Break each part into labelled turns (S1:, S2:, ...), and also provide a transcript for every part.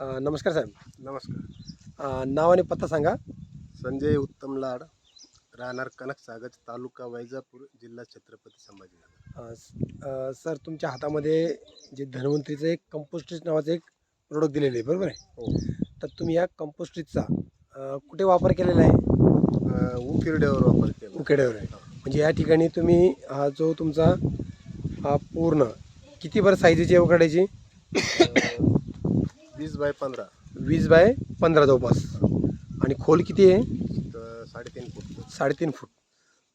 S1: अ, नमस्कार साहेब.
S2: नमस्कार.
S1: अ, नाव आणि पत्ता सांगा.
S2: संजय उत्तम लाड राहणार कनक सागज तालुका वैजापूर जिल्हा छत्रपती संभाजीनगर.
S1: अ, स- अ, सर तुमच्या हातामध्ये जे धन्वंतरीचं एक कंपोस्टिज नावाचं एक प्रोडक्ट दिलेलं आहे बरोबर आहे?
S2: हो.
S1: तर तुम्ही या कंपोस्टिजचा अ, कुठे वापर केलेला आहे?
S2: उकिरड्यावर वापर केला.
S1: उकेड्यावर आहे. म्हणजे या ठिकाणी तुम्ही हा जो तुमचा हा पूर्ण किती बरं साईजची आहे उकड्याची?
S2: अं, वीस बाय पंधरा.
S1: वीस बाय पंधरा जवळपास. आणि खोल किती आहे?
S2: तर साडेतीन फूट.
S1: साडेतीन फूट.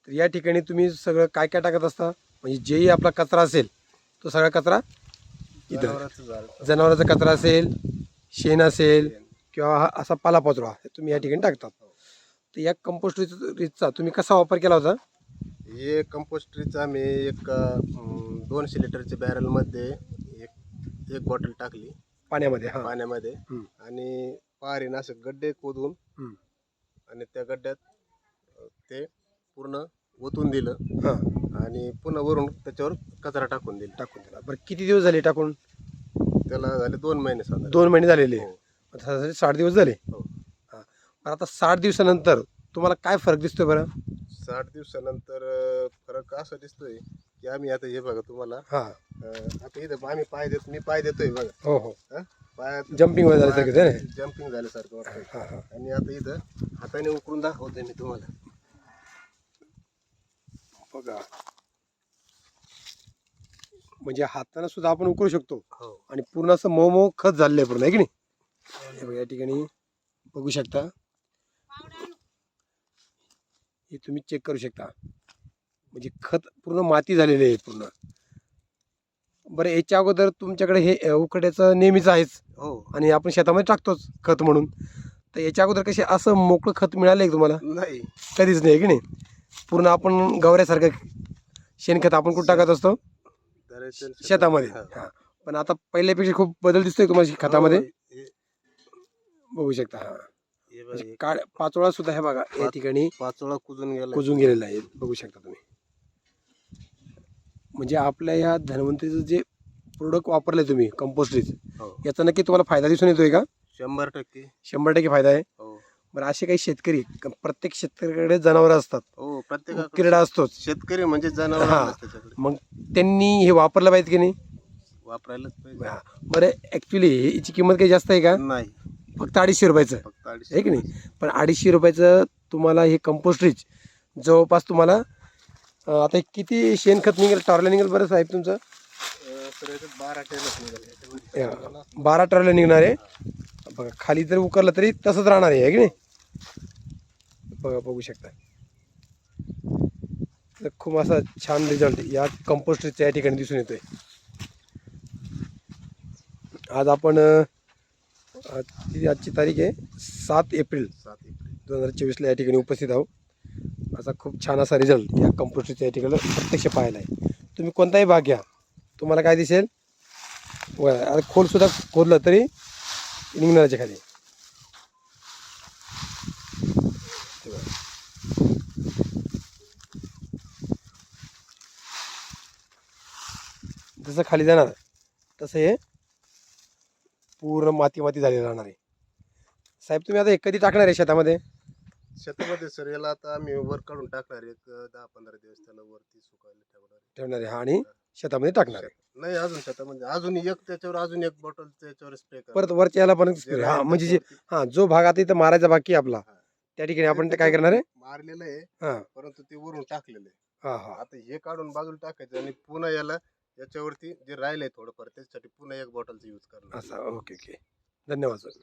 S1: तर या ठिकाणी तुम्ही सगळं काय काय टाकत असता? म्हणजे जेही आपला कचरा असेल तो सगळा कचरा इथं.
S2: जनावराचं झाड.
S1: जनावरांचा कचरा असेल शेण असेल किंवा हा असा पालापाचोळा हे तुम्ही या ठिकाणी टाकतात. तर या कंपोस्ट रिचचा तुम्ही कसा वापर केला होता?
S2: हे कंपोस्टरीचं आम्ही एक अं, दोनशे लिटरच्या बॅरलमध्ये एक एक बॉटल टाकली.
S1: पाण्यामध्ये हां.
S2: पाण्यामध्ये.
S1: हम्म.
S2: आणि पारीनं असे गड्डे खोदून
S1: हम्म.
S2: आणि त्या गड्ड्यात अं, ते पूर्ण ओतून दिलं.
S1: हां.
S2: आणि पुन्हा वरून त्याच्यावर कचरा टाकून दिला.
S1: टाकून दिला. बरं किती दिवस झाले टाकून?
S2: त्याला झाले दोन महिने साधारण
S1: दोन महिने झालेले.
S2: हो.
S1: साठ दिवस झाले?
S2: हो.
S1: हां. आता साठ दिवसानंतर तुम्हाला काय फरक दिसतोय बरं?
S2: साठ दिवसानंतर अं, फरक असा दिसतोय की आम्ही आता हे बघा तुम्हाला.
S1: हां.
S2: अं, आता इथं आम्ही पाय देतो मी पाय देतोय बघा.
S1: हो हो.
S2: हं? पायात
S1: वगैरे झाल्यासारखं
S2: जम्पिंग झाल्यासारखं वाटतंय.
S1: हां हां.
S2: आणि आता इथं हाताने उकरून दाखवतोय मी तुम्हाला.
S1: बघा. म्हणजे हाताने सुद्धा आपण उकळू शकतो.
S2: हो.
S1: आणि पूर्ण असं मऊ मऊ खत झालेलं आहे पूर्ण आहे की नाही? हे बघा या ठिकाणी बघू शकता. हे तुम्ही चेक करू शकता. म्हणजे खत पूर्ण माती झालेली आहे पूर्ण. बरं याच्या अगोदर तुमच्याकडे हे उकड्याचं नेहमीच आहेच.
S2: हो.
S1: आणि आपण शेतामध्ये टाकतोच खत म्हणून. तर याच्या अगोदर कसे असं मोकळं खत मिळालं आहे तुम्हाला?
S2: नाही.
S1: कधीच नाही की नाही? पूर्ण आपण गवऱ्यासारखं शेणखत आपण कुठं टाकत असतो? शेतामध्ये.
S2: हा.
S1: पण आता पहिल्यापेक्षा खूप बदल दिसतोय तुम्हाला खतामध्ये?
S2: हो, हे-
S1: बघू शकता हे. काळ पाचोळा सुद्धा हे बघा या ठिकाणी
S2: पाचोळा कुजून गेला
S1: कुजून गेलेला आहे. बघू शकता तुम्ही. म्हणजे आपल्या या धन्वंतरीचं जे प्रोडक्ट वापरले तुम्ही कंपोस्टरीच
S2: हो.
S1: याचा नक्की तुम्हाला फायदा दिसून येतोय का?
S2: शंभर टक्के.
S1: शंभर टक्के फायदा आहे.
S2: हो.
S1: बरं असे काही शेतकरी क- प्रत्येक शेतकऱ्याकडे जनावर असतात.
S2: हो प्रत्येक
S1: क्रीडा असतोच.
S2: शेतकरी म्हणजे जनावर
S1: हा.
S2: त्याच्याकडे.
S1: मग त्यांनी हे वापरलं पाहिजे की नाही?
S2: वापरायलाच पाहिजे.
S1: हा. बरं ॲक्च्युली याची किंमत काही जास्त आहे का?
S2: नाही.
S1: फक्त अडीचशे रुपयाचं.
S2: फक्त
S1: आहे की नाही? पण अडीचशे रुपयाचं तुम्हाला हे कंपोस्ट रिच जवळपास तुम्हाला अं, आता हे किती शेणखत निघेल टॉरला निघेल बरं साहेब तुमचं?
S2: याच्यात बारा निघाले
S1: या, बारा टॉरला निघणार आहे. बघा खाली जर उकरलं तरी तसंच राहणार आहे है की नाही? बघा बघू शकता. तर खूप असा छान रिझल्ट या कंपोस्ट रिचच्या या ठिकाणी दिसून येतोय. आज आपण अं, आज ती- आजची तारीख आहे सात एप्रिल.
S2: सात एप्रिल
S1: दोन हजार चोवीसला या ठिकाणी उपस्थित आहो असा खूप छान असा रिझल्ट या कंपोस्टच्या या ठिकाणी प्रत्यक्ष पाहायला आहे. तुम्ही कोणताही भाग घ्या. तुम्हाला काय दिसेल? व आता खोलसुद्धा खोदलं तरी निघणाराच्या खाली. जसं खाली जाणार तसं हे पूर्ण माती माती झालेलं राहणार आहे. साहेब तुम्ही आता हे कधी टाकणार आहे शेतामध्ये?
S2: शेतामध्ये सर याला आता आम्ही वर काढून टाकणार. एक दहा पंधरा दिवस त्याला वरती सुकायला ठेवणार.
S1: ठेवणार आहे. आणि शेतामध्ये टाकणार आहे.
S2: नाही अजून शेतामध्ये. अजून एक त्याच्यावर अजून एक बॉटल त्याच्यावर स्प्रे
S1: परत वरच्या याला पण हा म्हणजे जे हा जो भाग आता इथं मारायचा बाकी आहे आपला?
S2: हा.
S1: त्या ठिकाणी आपण ते काय करणार आहे?
S2: मारलेलं आहे
S1: हा.
S2: परंतु ते वरून टाकलेलं आहे.
S1: हा हा.
S2: आता हे काढून बाजूला टाकायचं आणि पुन्हा याला याच्यावरती जे राहिलंय थोडंफार त्याच्यासाठी पुन्हा एक बॉटलचा यूज करणार.
S1: असं ओके ओके धन्यवाद सर.